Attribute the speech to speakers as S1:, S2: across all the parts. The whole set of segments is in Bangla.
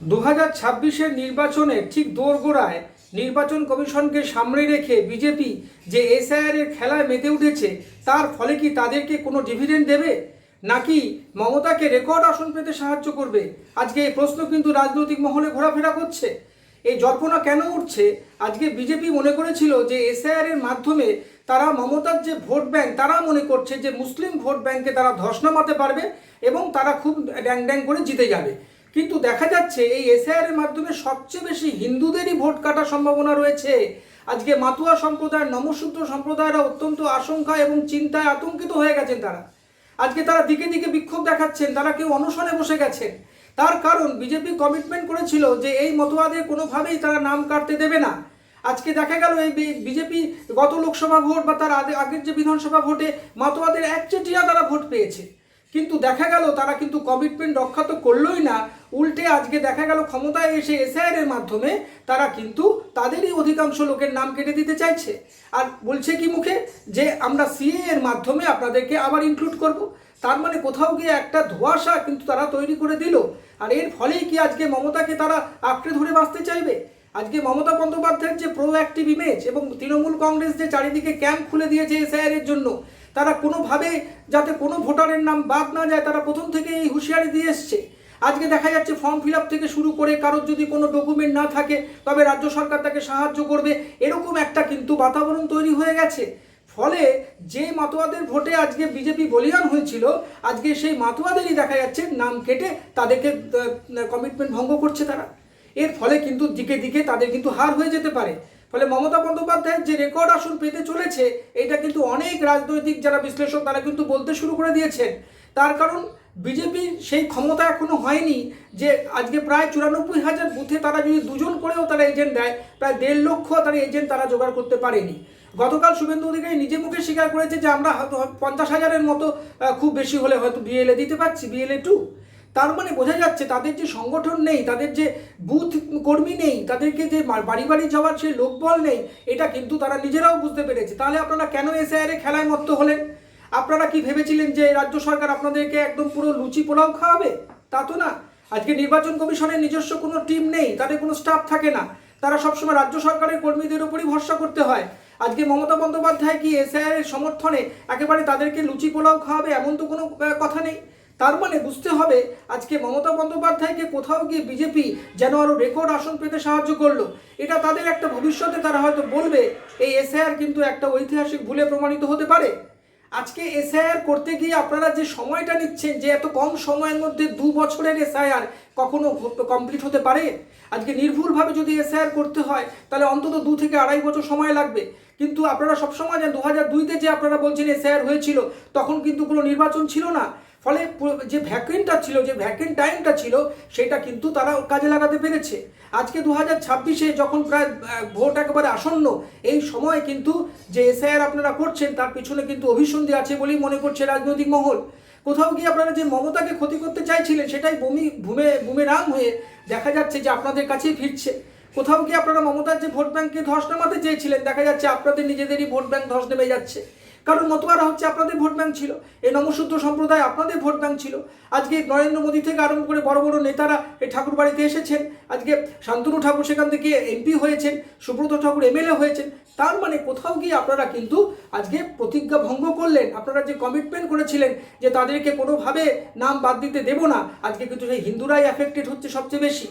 S1: দু হাজার ছাব্বিশের নির্বাচনে ঠিক দোরগোড়ায় নির্বাচন কমিশনকে সামনে রেখে বিজেপি যে এসআইআর এর খেলায় মেতে উঠেছে, তার ফলে কি তাদেরকে কোনো ডিভিডেন্ড দেবে? নাকি মমতাকে রেকর্ড আসন পেতে সাহায্য করবে? আজকে এই প্রশ্ন কিন্তু রাজনৈতিক মহলে ঘোরাফেরা করছে। এই জল্পনা কেন উঠছে? আজকে বিজেপি মনে করেছিল যে এসআইআর এর মাধ্যমে তারা মমতার যে ভোট ব্যাংক, তারা মনে করছে যে মুসলিম ভোট ব্যাংকে তারা ধস নামাতে পারবে এবং তারা খুব ড্যাং ড্যাং করে জিতে যাবে। কিন্তু দেখা যাচ্ছে এই এসআইআর এর মাধ্যমে সবচেয়ে বেশি হিন্দুদেরই ভোট কাটার সম্ভাবনা রয়েছে। আজকে মাতুয়া সম্প্রদায় নমশূদ্র সম্প্রদায়রা অত্যন্ত আশঙ্কা এবং চিন্তায় আতঙ্কিত হয়ে গেছেন তারা। আজকে তারা দিকে দিকে বিক্ষোভ দেখাচ্ছেন, তারা কেউ অনশনে বসে গেছেন। তার কারণ বিজেপি কমিটমেন্ট করেছিল যে এই মতবাদের কোনোভাবেই তারা নাম কাটতে দেবে না। আজকে দেখা গেল এই বিজেপি গত লোকসভা ভোট বা তার আগের যে বিধানসভা ভোটে মাতোয়াদের একচেটিয়া তারা ভোট পেয়েছে। কিন্তু দেখা গেল তারা কিন্তু কমিটমেন্ট রক্ষা তো করলোই না। উল্টে আজকে দেখা গেল ক্ষমতায় এসে এসআইআর এর মাধ্যমে তারা কিন্তু তাদেরই অধিকাংশ লোকের নাম কেটে দিতে চাইছে। আর বলছে কি মুখে? যে আমরা সিএ এর মাধ্যমে আপনাদেরকে আবার ইনক্লুড করব। তার মানে কোথাও গিয়ে একটা ধোঁয়াশা কিন্তু তারা তৈরি করে দিল। আর এর ফলেই কি আজকে মমতাকে তারা আঁকড়ে ধরে বাঁচতে চাইবে? আজকে মমতা বন্দ্যোপাধ্যায়ের যে প্রো অ্যাক্টিভ ইমেজ এবং তৃণমূল কংগ্রেস যে চারিদিকে ক্যাম্প খুলে দিয়েছে এসআইআর এর জন্য তারা কোনোভাবে যাতে কোনো ভোটারের নাম বাদ না যায়, তারা প্রথম থেকে এই হুঁশিয়ারি দিয়ে এসছে। আজকে দেখা যাচ্ছে ফর্ম ফিল থেকে শুরু করে কারোর যদি কোনো ডকুমেন্ট না থাকে, তবে রাজ্য সরকার তাকে সাহায্য করবে। এরকম একটা কিন্তু বাতাবরণ তৈরি হয়ে গেছে। ফলে যে মাতোয়াদের ভোটে আজকে বিজেপি বলিয়ান হয়েছিল, আজকে সেই মাতোয়াদেরই দেখা যাচ্ছে নাম কেটে তাদেরকে কমিটমেন্ট ভঙ্গ করছে তারা। এর ফলে কিন্তু দিকে দিকে তাদের কিন্তু হার হয়ে যেতে পারে। ফলে মমতা বন্দ্যোপাধ্যায়ের যে রেকর্ড আসন পেতে চলেছে, এটা কিন্তু অনেক রাজনৈতিক যারা বিশ্লেষক তারা কিন্তু বলতে শুরু করে দিয়েছেন। তার কারণ বিজেপির সেই ক্ষমতা এখনও হয়নি যে আজকে প্রায় চুরানব্বই হাজার বুথে তারা যদি দুজন করেও তারা এজেন্ট দেয়, প্রায় দেড় লক্ষ তারা এজেন্ট তারা জোগাড় করতে পারেনি। গতকাল শুভেন্দু অধিকারী নিজে মুখে স্বীকার করেছে যে আমরা হয়তো পঞ্চাশ হাজারের মতো খুব বেশি হলে হয়তো বিএলএ দিতে পারছি বিএলএ টু তার মানে বোঝা যাচ্ছে তাদের যে সংগঠন নেই, তাদের যে বুথ কর্মী নেই, তাদেরকে যে বাড়ি বাড়ি যাওয়ার সেই লোকবল নেই, এটা কিন্তু তারা নিজেরাও বুঝতে পেরেছে। তাহলে আপনারা কেন এসআইআর খেলায় মত্ত হলেন? আপনারা কি ভেবেছিলেন যে রাজ্য সরকার আপনাদেরকে একদম পুরো লুচি পোলাও খাওয়াবে? তা তো না। আজকে নির্বাচন কমিশনের নিজস্ব কোনো টিম নেই, তাদের কোনো স্টাফ থাকে না। তারা সবসময় রাজ্য সরকারের কর্মীদের উপরই ভরসা করতে হয়। আজকে মমতা বন্দ্যোপাধ্যায় কি এসআইআর সমর্থনে একেবারে তাদেরকে লুচি পোলাও খাওয়াবে এমন তো কোনো কথা নেই? তার মানে বুঝতে হবে আজকে মমতা বন্দ্যোপাধ্যায়কে কোথাও গিয়ে বিজেপি যেন আরও রেকর্ড আসন পেতে সাহায্য করল। এটা তাদের একটা ভবিষ্যতে তারা হয়তো বলবে, এই এসআইআর কিন্তু একটা ঐতিহাসিক ভুলে প্রমাণিত হতে পারে। আজকে এসআইআর করতে গিয়ে আপনারা যে সময়টা নিচ্ছেন, যে এত কম সময়ের মধ্যে দু বছরের এসআইআর কখনো কমপ্লিট হতে পারে? আজকে নির্ভুলভাবে যদি এসআইআর করতে হয়, তাহলে অন্তত দু থেকে আড়াই বছর সময় লাগবে। কিন্তু আপনারা সবসময় জানেন দু হাজার দুইতে যে আপনারা বলছেন এসআইআর হয়েছিল, তখন কিন্তু কোনো নির্বাচন ছিল না। ফলে যে ভ্যাকেন্টটা ছিল, যে ভ্যাকেন্ট টাইমটা ছিল, সেটা কিন্তু তারা কাজে লাগাতে পেরেছে। আজকে দু হাজার ছাব্বিশে যখন প্রায় ভোট একেবারে আসন্ন, এই সময় কিন্তু যে এসআইআর আপনারা করছেন, তার পিছনে কিন্তু অভিসন্ধি আছে বলেই মনে করছে রাজনৈতিক মহল। কোথাও গিয়ে আপনারা যে মমতাকে ক্ষতি করতে চাইছিলেন, সেটাই বমি, ভূমে বুমেরাং হয়ে দেখা যাচ্ছে যে আপনাদের কাছেই ফিরছে। কোথাও গিয়ে আপনারা মমতার যে ভোট ব্যাংকে ধস নামাতে চেয়েছিলেন? দেখা যাচ্ছে আপনাদের নিজেদেরই ভোট ব্যাংক ধস নেমে যাচ্ছে। কারণ মতোয়ারা হচ্ছে আপনাদের ভোট ব্যাংক ছিল। এই নমশূদ্র সম্প্রদায় আপনাদের ভোট ব্যাংক ছিল। আজকে নরেন্দ্র মোদী থেকে আরম্ভ করে বড় বড় নেতারা এই ঠাকুর বাড়িতে এসেছেন। আজকে শান্তনু ঠাকুর সেখান থেকে এমপি হয়েছেন, সুব্রত ঠাকুর এমএলএ হয়েছেন। তার মানে কোথাও গিয়ে আপনারা কিন্তু আজকে প্রতিজ্ঞা ভঙ্গ করলেন। আপনারা যে কমিটমেন্ট করেছিলেন যে তাদেরকে কোনোভাবে নাম বাদ দিতে দেব না, আজকে কিন্তু সেই হিন্দুরাই অ্যাফেক্টেড হচ্ছে সবচেয়ে বেশি।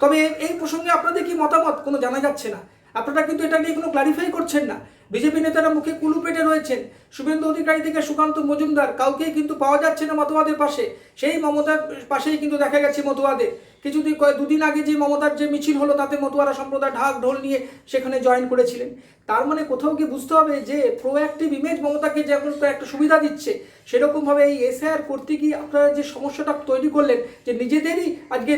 S1: তবে এই প্রসঙ্গে আপনাদের কি মতামত? কোনো জানা যাচ্ছে না। আপনারা কিন্তু এটা নিয়ে কোনো ক্লারিফাই করছেন না। বিজেপি নেতারা মুখে কুলু পেটে রয়েছেন। শুভেন্দু অধিকারী থেকে সুকান্ত মজুমদার, কাউকেই কিন্তু পাওয়া যাচ্ছে না মতবাদের পাশে। সেই মমতার পাশেই কিন্তু দেখা গেছে মতুয়াদের। কিছুদিন দুদিন আগে যে মমতার যে মিছিল হলো, তাতে মতুয়ারা সম্প্রদায় ঢাক ঢোল নিয়ে সেখানে জয়েন করেছিলেন। তার মানে কোথাও কি বুঝতে হবে যে প্রোঅ্যাক্টিভ ইমেজ মমতাকে যেমন একটা সুবিধা দিচ্ছে, সেরকমভাবে এই এসআইআর করতে গিয়ে আপনারা যে সমস্যাটা তৈরি করলেন, যে নিজেদেরই আজকে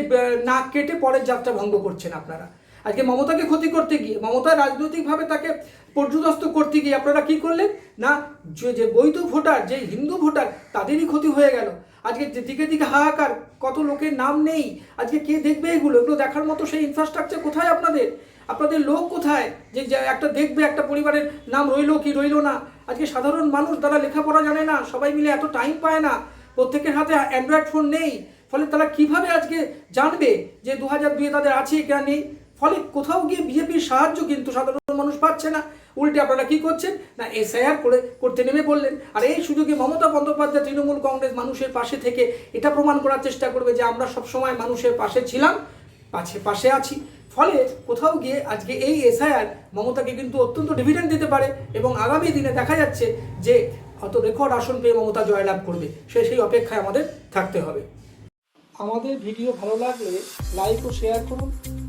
S1: নাক কেটে পরের যাত্রা ভঙ্গ করছেন আপনারা। আজকে মমতাকে ক্ষতি করতে গিয়ে, মমতা রাজনৈতিকভাবে তাকে পর্যদস্ত করতে গিয়ে আপনারা কি করলেন? না, যে যে বৈধ ভোটার, যে হিন্দু ভোটার, তাদেরই ক্ষতি হয়ে গেল। আজকে দিকে দিকে হাহাকার, কত লোকের নাম নেই। আজকে কে দেখবে এগুলো? এগুলো দেখার মতো সেই ইনফ্রাস্ট্রাকচার কোথায় আপনাদের? আপনাদের লোক কোথায়? যে একটা দেখবে, একটা পরিবারের নাম রইল কি রইল না? আজকে সাধারণ মানুষ তারা লেখাপড়া জানে না, সবাই মিলে এত টাইম পায় না। প্রত্যেকের হাতে অ্যান্ড্রয়েড ফোন নেই। ফলে তারা কীভাবে আজকে জানবে যে দু হাজার দুয়ে তাদের আছে কিনা নেই? ফলে কোথাও গিয়ে বিজেপির সাহায্য কিন্তু সাধারণ মানুষ পাচ্ছে না। উল্টে আপনারা কি করছেন? না, এসআইআর করে, করতে নেমে পড়লেন। আর এই সুযোগে মমতা বন্দ্যোপাধ্যায় তৃণমূল কংগ্রেস মানুষের পাশে থেকে এটা প্রমাণ করার চেষ্টা করবে যে আমরা সবসময় মানুষের পাশে ছিলাম, পাশে পাশে আছি। ফলে কোথাও গিয়ে আজকে এই এসআইআর মমতাকে কিন্তু অত্যন্ত ডিভিডেন্ড দিতে পারে এবং আগামী দিনে দেখা যাচ্ছে যে হয়ত রেকর্ড আসন পেয়ে মমতা জয়লাভ করবে। সে, সেই অপেক্ষায় আমাদের থাকতে হবে। আমাদের ভিডিও ভালো লাগলে লাইক ও শেয়ার করুন।